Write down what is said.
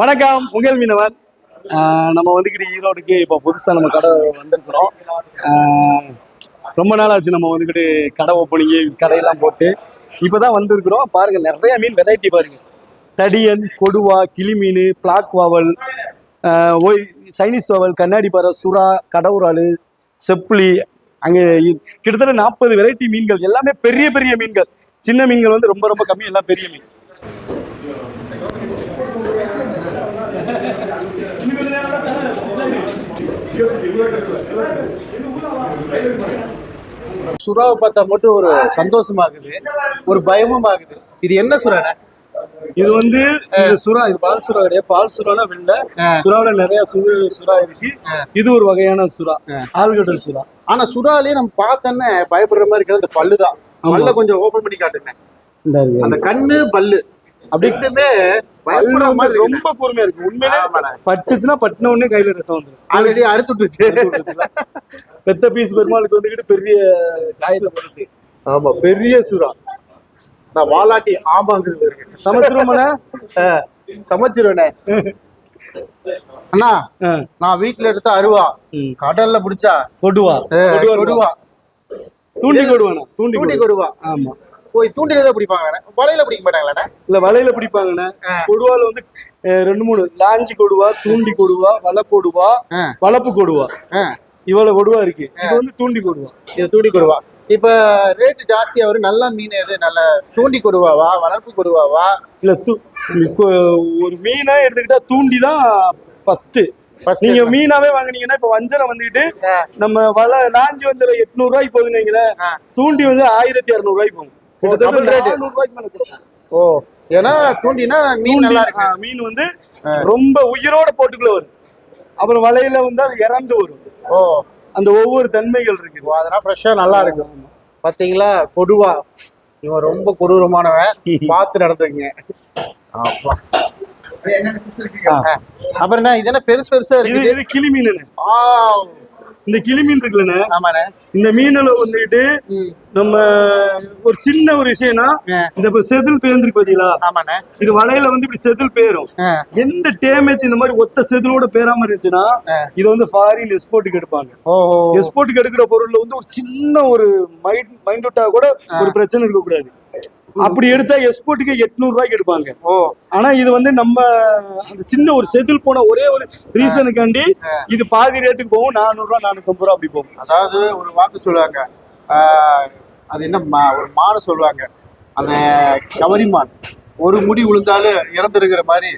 வணக்கம் உங்கள் மீனவன் ஆஹ் நம்ம வந்துக்கிட்டு ஈரோடுக்கு இப்போ புதுசாக நம்ம கடை வந்திருக்கிறோம். ஆஹ் ரொம்ப நாள் ஆச்சு நம்ம வந்துக்கிட்டு கடை ஓப்பனிங்கு கடையெல்லாம் போட்டு இப்போ தான் வந்திருக்கிறோம். பாருங்கள் நிறைய மீன் வெரைட்டி பாருங்கள் தடியன் கொடுவா கிளி மீன் பிளாக் வாவல் ஒய் சைனீஸ் வாவல் கண்ணாடி பாறை சுறா கடவுரால் செப்புளி அங்கே கிட்டத்தட்ட நாற்பது வெரைட்டி மீன்கள். எல்லாமே பெரிய பெரிய மீன்கள். சின்ன மீன்கள் வந்து ரொம்ப ரொம்ப கம்மி எல்லாம் பெரிய மீன். சுறாவை பார்த்தா மட்டும் ஒரு சந்தோஷமாகுது ஒரு பயமும் ஆகுது இது என்ன சுறாண்ணே? இது வந்து சுறா இது பால் சுறா கிடையாது. பால் சுறானா வெள்ளை சுறாவுல நிறைய சுறு சுறா இருக்கு. இது ஒரு வகையான சுறா. ஆழ்கடல் சுறா. ஆனா சுறாலயே நம்ம பார்த்தோன்னே பயப்படுற மாதிரி இருக்கிற அந்த பல்லு தான் பல்ல கொஞ்சம் ஓபன் பண்ணி காட்டுங்க. அந்த கண்ணு பல்லு. அப்படின்ட்டுமே ரொம்ப கூர்மையா இருக்கு. உண்மையிலே. பட்டுச்சுன்னா பட்டின உடனே கையில ரத்தம் வந்துடும் ஆல்ரெடி அறுத்துட்டுச்சு. பெத்த பீஸ் பெருமாளுக்கு வந்துக்கிட்டு பெரிய காயத்தை போட்டு ஆமா பெரிய சுறா. நான் வாலாட்டி ஆமாங்குது ஆ, சமைச்சிருவேனே அண்ணா நான் வீட்டுல எடுத்த அருவா. கடல்ல பிடிச்சா? கொடுவா. கொடுவா. தூண்டி கொடுவானா தூண்டி கொடுவா. ஆமா. போய் தூண்டில தான் பிடிப்பாங்க வலையில பிடிக்க மாட்டாங்களாண்ணே? இல்ல வலையில பிடிப்பாங்கண்ணே. கொடுவால வந்து ரெண்டு மூணு லாஞ்சி கொடுவா தூண்டி கொடுவா வலை கொடுவா. வளப்பு கொடுவா. இவ்வளவு கொடுவா இருக்கு. இது வந்து தூண்டி கொடுவா. இது தூண்டி கொடுவா. இப்ப ரேட் ஜாஸ்தியா வரும். நல்ல மீன் எது? நல்ல தூண்டி கொடுவாவா? வளர்ப்பு கொடுவாவா? இல்ல தூ- ஒரு மீனா எடுத்துக்கிட்டா தூண்டி தான் ஃபர்ஸ்ட் நீங்க மீனாவே வாங்குனீங்கன்னா இப்ப வஞ்சரம் வந்துட்டு. நம்ம வலை லாஞ்சி வந்து எட்நூறு ரூபாய்க்கு போகுதுன்னு. தூண்டி வந்து ஆயிரத்தி இரநூறு ரூபாய்க்கு போகும். கிட்டத்தட்ட double rate. 400 ரூபாய்க்கு மேல கொடுக்கும். ஓ ஏன்னா தூண்டினா மீன் நல்லா இருக்கு. ஆ, மீன் வந்து ரொம்ப உயிரோட போட்டுக்குள்ள வரும். அப்புறம் வலையில வந்து அது இறந்து வரும். ஓ. அந்த ஒவ்வொரு தன்மைகள் இருக்கு ஓ, அதெல்லாம் ஃப்ரெஷ்ஷா நல்லா இருக்கு. பாத்தீங்களா? கொடுவா இவன் ரொம்ப கொடூரமானவன். பார்த்து நடந்துங்க ஆமா அப்புறம் என்ன இது என்ன பெருசு பெருசா இது கிளி மீனுன்னு ஆ இந்த கிளி மீன் இருக்குல்லண்ணே. ஆமாண்ணே. இந்த மீனில் வந்துட்டு நம்ம ஒரு சின்ன ஒரு விஷயம்னா. இந்த செதில் பேர்ந்துருக்கு பாத்தீங்களா? இது வலையில வந்து இப்படி செதில் பேரும். எந்த டேமேஜ் இந்த மாதிரி ஒத்த செதிலோட பேராம இருந்துச்சுன்னா இது வந்து ஃபாரின் எக்ஸ்போர்ட்டுக்கு எடுப்பாங்க. எக்ஸ்போர்ட்டுக்கு எடுக்கிற பொருள்ல வந்து ஒரு சின்ன ஒரு மைண்ட் மைண்டோட்டா கூட ஒரு பிரச்சனை இருக்க கூடாது அப்படி எடுத்தா எக்ஸ்போர்ட்டுக்கு எட்நூறு ரூபாய்க்கு எடுப்பாங்க. ஓ. ஆனா இது வந்து நம்ம அந்த சின்ன ஒரு செதில் போன ஒரே ஒரு ரீசனுக்காண்டி இது பாதி ரேட்டுக்கு போகும் நானூறு ரூபா நானூத்தம்பது ரூபா அப்படி போகும். அதாவது ஒரு வார்த்தை சொல்லுவாங்க அது என்ன ஒரு மானை சொல்லுவாங்க அந்த கவரிமான். ஒரு முடி விழுந்தாலும் இறந்துருக்கிற மாதிரி